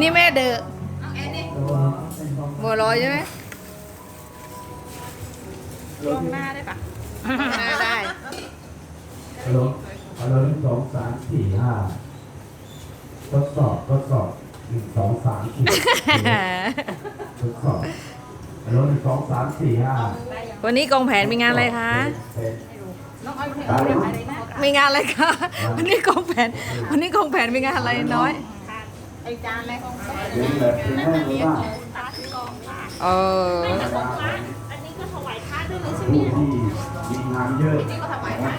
นี่แม่เดอะบัวลอยใช่ไหมลงหน้าได้ปะได้ฮัลโหลฮัลโหลหนึ่งสองสามสี่ห้าทดสอบทดสอบ หนึ่งสองสามสี่ทดสอบฮัลโหลหนึ่งสองสามสี่ห้าวันนี้กองแผนมีงานอะไรคะเป็นน้องอ้อยเพลงตาอะไรลุกนะมีงานอะไรคะ วันนี้กองแผน วันนี้กองแผนมีงานอะไรน้อย ไอจานอะไรของแม่เป็นแบบเป็นแห้งหรือเปล่าเออธรรมดาของอันนี้ก็ถวายพระด้วยเลยใช่ไหมผู้ที่มีงานเยอะก็ถวายพระ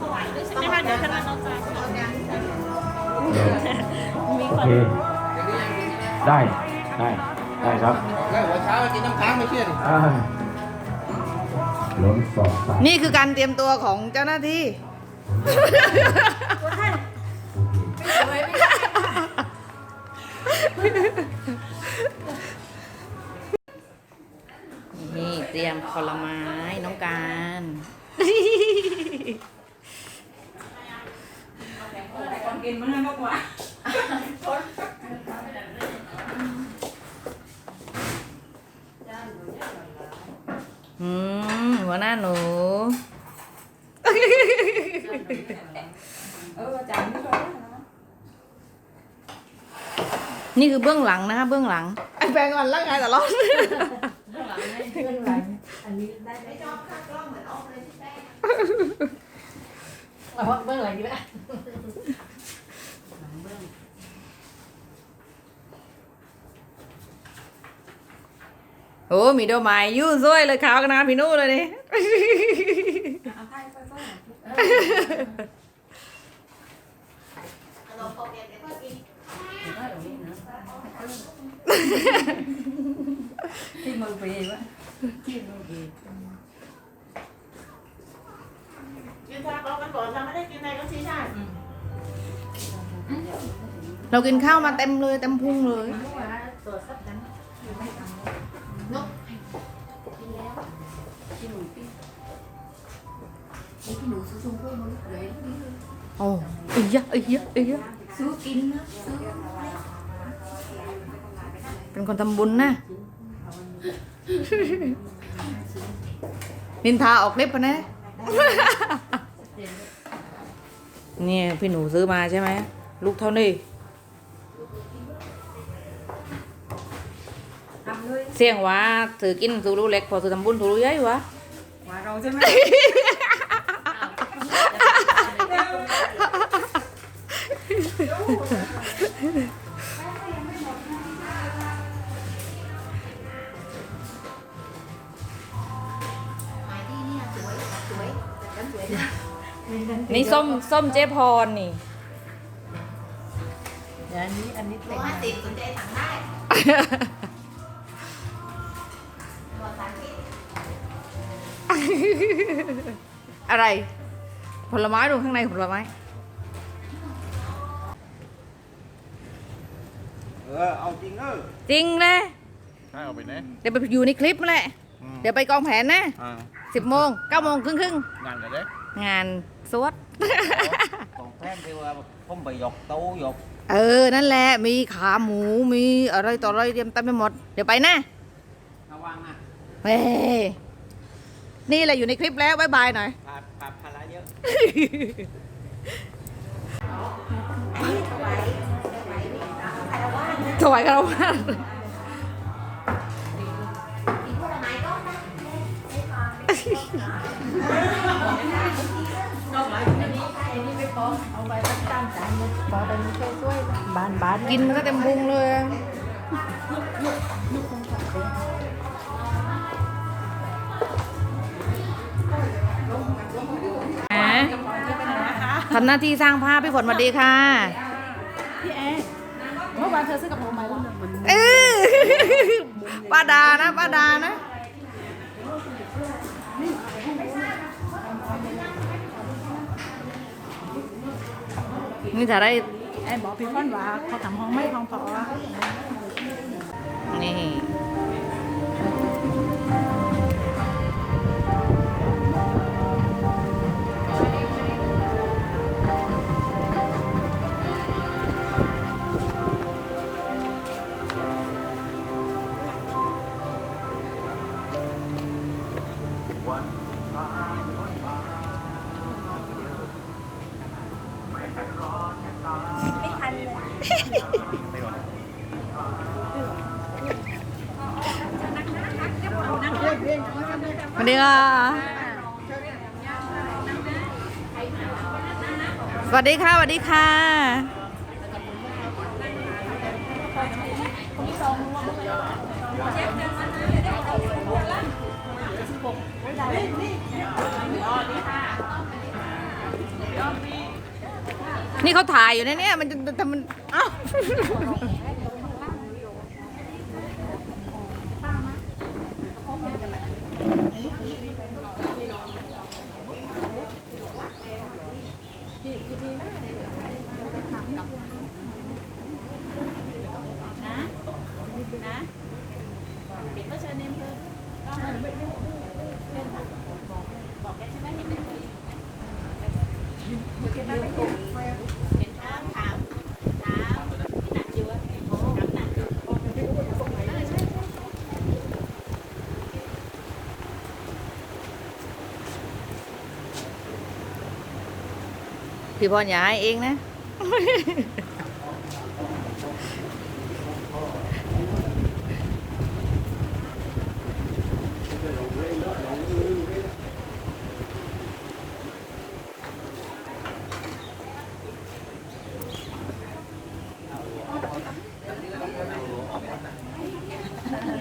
ถวายด้วยใช่ไหมคะเดี๋ยวท่านน้องจะโอเค ได้ได้ได้ครับแล้วหัวเช้ากินน้ำค้างไม่เชื่อดิอ่าล้นสองสามนี่คือการเตรียมตัวของเจ้าหน้าที่ นี่เตรียมผลไม้น้องการคนกินมันมากกว่า อืมหัวหน้าหนู เออจานไม่ร้อนนี่คือเบื้องหลังนะคะเบื้องหลังไอ้แปลงก่อนร่างกายแต่ร้อนเบื้องหลังกี่แบบ โอ้มีดอกไม้ยุ่สวยเลยขาวกันนะพี่นู่นเลยนี่เอาไทยไปก็ที่มือปีวะที่มือปีกินข้าเรากันก่อนเราไม่ได้กินอะไรก็ชี้ได้เรากินข้าวมาเต็มเลยเต็มพุงเลยตัวสับดันน ที่หนูซื้อชมพู่มาเลยโอ้อียะอียะอียะซื้อกินนะซื้อเป็นคนทำบุญนะ นินทาออกคลิปปะนะเนี่ยพี่หนูซื้อมาใช่ไหมลูกเท่านี้ทำเลยเสี่ยงว่าถือกินสูรู้เล็กพอถือทำบุญสูรู้ใหญ่วะว่าเราใช่ไหม นี่ส้มส้มเจ๊พรนี่เดี๋ยวอันนี้อันนี้ต่งห้าสิบสนใจสั่งได้อะไร ผลไม้ดูข้างในผลไม้ เออเอาจริงเออจริงเลยให้เอาไปไหนเดี๋ยวไปอยู่ในคลิปนั่นแหละเดี๋ยวไปกองแผนนะอ่าสิบโมงเก้าโมงครึ่งครึ่งงานกันเด้ๆงานสวด còn thêm thì không bị giọt tấu giọt เออ นั่นแหละ มีขาหมู มีอะไรต่ออะไรเตรียมเต็มไปหมด เดี๋ยวไปนะ thao ăn à เฮ้ยนี่แหละอยู่ในคลิปแล้วบายบายหน่อย phà phà phà lá nhớ ถวายคารวะเอา ไปตั้งจานจานเลยพอไปมีช่วยช่วยบานบานกินมันก็เต็มพุงเลยทำหน้าที่สร้างภาพพี่ฝนสวัสดีค่ะพี่แอ มื่อวานเธอซื้อกับผมไหมล่ะมันเออป้าดานะป้าดานะนี่จะได้ไอ้บอกพี่ก้อนว่าเขาทำห้องไม่ห้องพอนี่ สวัสดีค่ะ สวัสดีค่ะ สวัสดีค่ะ นี่นี่ นี่เขาถ่ายอยู่นะเนี่ยมันจะทำมันเอ้า พี่พรอย่าให้เองนะ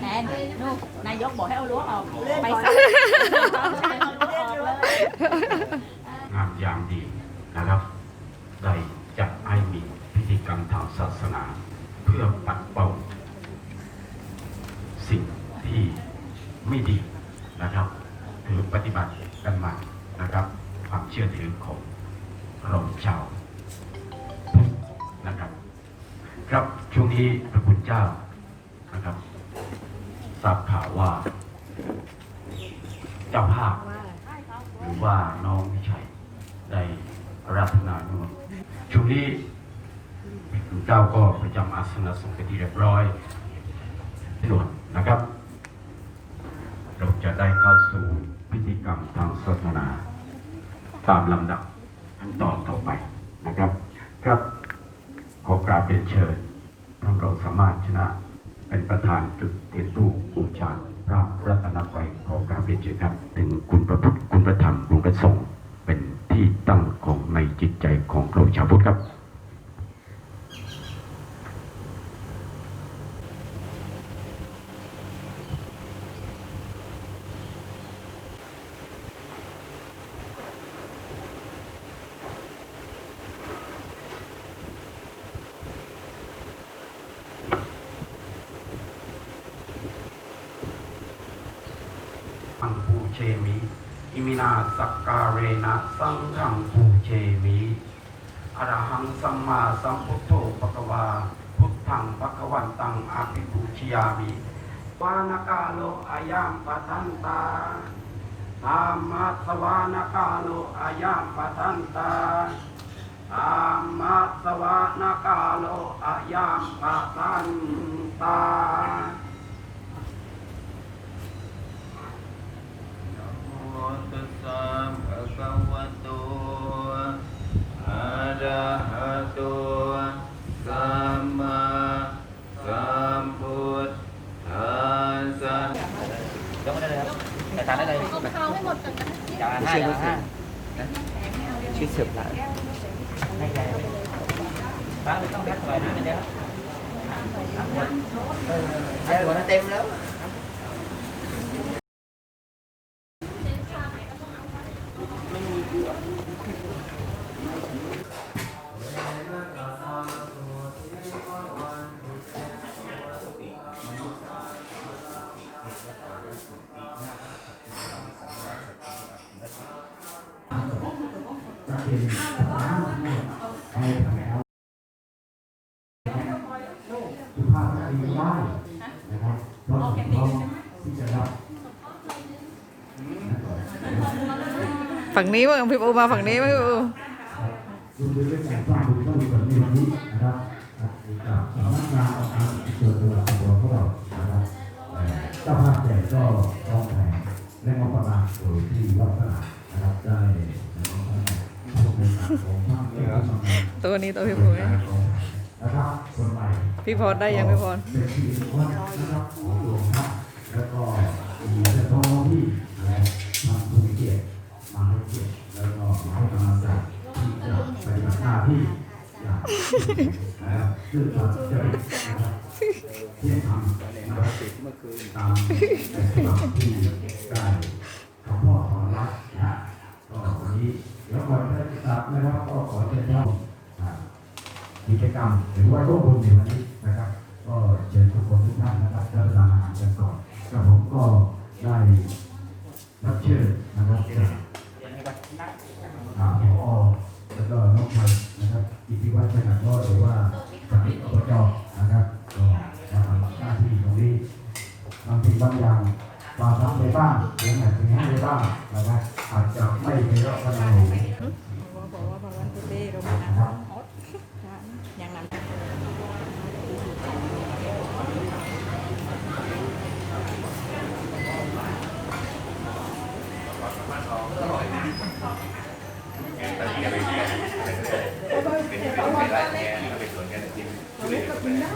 แอนลูกนายกบอกให้เอารั้วออกไปซะ งามยามดีนะครับ ได้จัดให้มีพิธีกรรมทางศาสนา เพื่อปัดเป่า สิ่งที่ ไม่ดีนะครับถือปฏิบัติกันมานะครับ ความเชื่อถือของเราชาวพุทธนะครับ ครับช่วงนี้พระคุณเจ้านะครับทราบข่าวว่า เจ้าภาพหรือว่าน้องวิชัยได้รัตนานวลช่วงนี้พระคุณเจ้าก็ประจำอาสนะสงฆ์เป็นที่เรียบร้อยด่วนนะครับ จะได้เข้าสู่พิธีกรรมทางศาสนาตามลำดับขั้นตอนต่อไปนะครับ ครับขอกราบเรียนเชิญท่านเราสามารถชนะ เป็นประธานจุดเทียนตู้บูชาพระรัตนตรัยขอกราบเรียนเชิญครับ ถึงคุณพระพุทธคุณพระธรรมคุณพระสงฆ์เป็นที่ตั้งของในจิตใจของเราชาวพุทธครับ สังภูเชมิ อิมินาสักการ เรนะสังฆังภูเชมิอรหังสัมมาสัมพุทโธปะกวา พุทธังปะกวันตังอาภิปูชยามิวานกาโลอายามปะทันตาธรรมัสวานกาโลอายามปะทันตาธรรมัสวานกาโลอายามปะทันตา โมตัสสะภะคะวะโตอะระหะโตสัมมาสัมพุทธัสสะยกได้เลยครับแต่ทานได้เลยเอาข้าวให้หมดก่อน อย่าห้าอย่าห้าชื่อเสือบละให้ใพสตรีได้นะครับเพราะเขาที่จะรับฝั่งนี้บ้างพี่ปูมาฝั่งนี้บ้างพี่ปูดูดูเรื่องการสร้างบุญต้องมีแบบนี้วันนี้นะครับอะจากสำนักงานองค์การส่วนตัวของพวกเรานะครับเอ่อเจ้าภาพใหญ่ก็ร้องแผนและงบประมาณโดยที่วัฒนานะครับได้ร้องแผนทุกเป็นการของภาคเอกชนตัวนี้ตัวพี่ปูเนี่ยนะครับคนใหม่ พี่พรได้ยังพี่พรเป็นที่วันนะครับของหลวงพ่อแล้วก็มีเจ้าท้องที่นะทำผู้มีเกียรติมาให้เกียรติแล้วก็มาให้กำลังใจที่จะปฏิบัติหน้าที่อย่างนะครับซึ่งเราจะเป็นนะครับที่ทำนะครับตามแต่ฉบับที่ได้คำพ่อสอนรักนะฮะก็วันนี้เดี๋ยวก่อนจะกลับนะครับก็ขอเชิญท่านอ่า กิจกรรมหรือว่าร่วมบุญในวันนี้นะครับ ก็เชิญทุกคนทุกท่านนะครับรับประทานอาหารกันก่อนกระผมก็ได้รับเชิญนะครับจากอ่าผอแล้วก็น้องชัยนะครับอิทธิวัฒน์ขนาดรอดหรือว่าสามิตอบจนะครับก็มาทำหน้าที่ตรงนี้บางทีบางอย่างบางทำไปบ้างหรืออาจจะให้ไปบ้างนะครับอาจจะไม่ไปรับประทานหมูนะครับ อย่างนั้น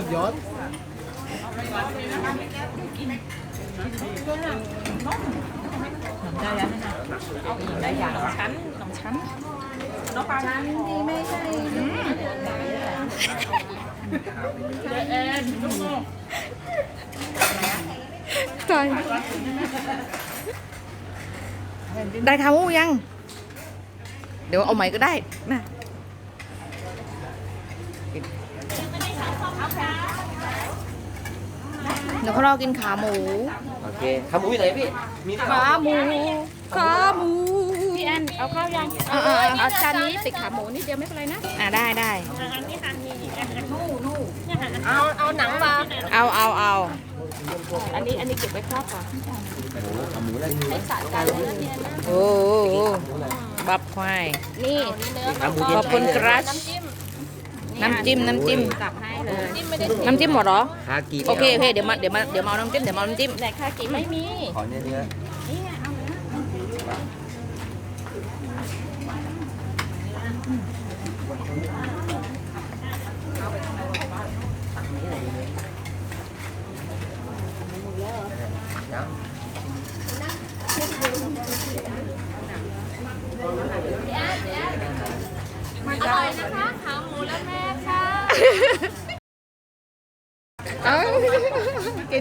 ุดยอดได้แล้วนะได้อย่างของฉันของฉันน้องปลาฉันดีไม่ใช่เอ็นลูกโง่ใจได้ทำอู้ยัง เดี๋ยวเอาใหม่ก็ได้นะ เดี๋ยวเขารอกินขาหมู โอเคทำหมูอยู่ไหนพี่ มีขาหมู ขาหมู พี่แอนเอาข้าวยังเออเออเออเอาจานนี้ติดขาหมูนิดเดียวไม่เป็นไรนะ อะได้ได้เอาเอาหนังมาเอาเอาเอาอันนี้อันนี้เก็บไว้ครอบก่อนหมูได้ไม่สะใจเลยเนี่ยนะโอ้โหบับควายนี่นี่เนื้อขอบคุณครับ น้ำจิ้มน้ำจิ้มน้ำจิ้มกลับให้เลยจิ้มไม่ได้น้ำจิ้มหมดเหรอคากีโอเคโอเคเดี๋ยวมาเดี๋ยวมาเดี๋ยวมาเอาน้ำจิ้มเดี๋ยวมาเอาน้ำจิ้มไหนคากิไม่มีขอเนื้อเนื้อนี่ไงเอาเนื้ออร่อยนะคะ เอ้ากิ